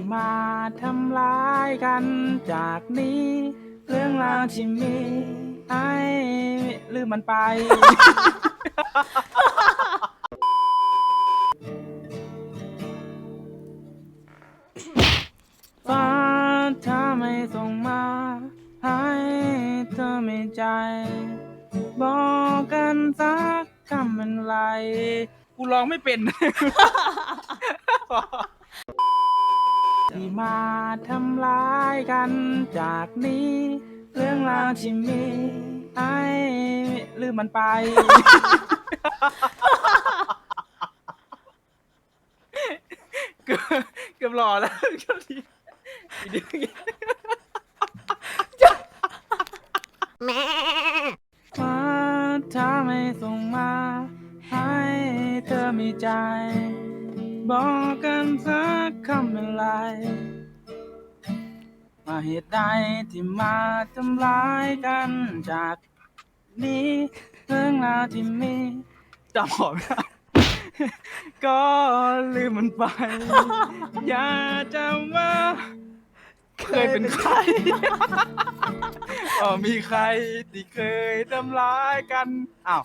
่มาทำร้ายกันจากนี้ เรื่องราวที่มีให้ลืมมันไป ฟ้าถ้าไม่ส่งมาให้เธอไม่ใจ บอกกันสักคำเป็นไร กูร้องไม่เป็น ที่มาทำร้ายกันจากนี้ เรื่องราวที่มีให้ลืมมันไป เกือบเกือบหล่อแล้วเจ้าทีอีกนิดฟ้าถ้าไม่ส่งมา ให้เธอมีใจ บอกกันสักคำเป็นไร มาเหตุใดที่มาทำร้ายกันจากนี้เรื่องราวที่มีจำหอมได้ก็ลืมมันไป อย่าจำว่า เคยเป็นใครอ๋อมีใครที่เคยทำร้ายกัน อ้าว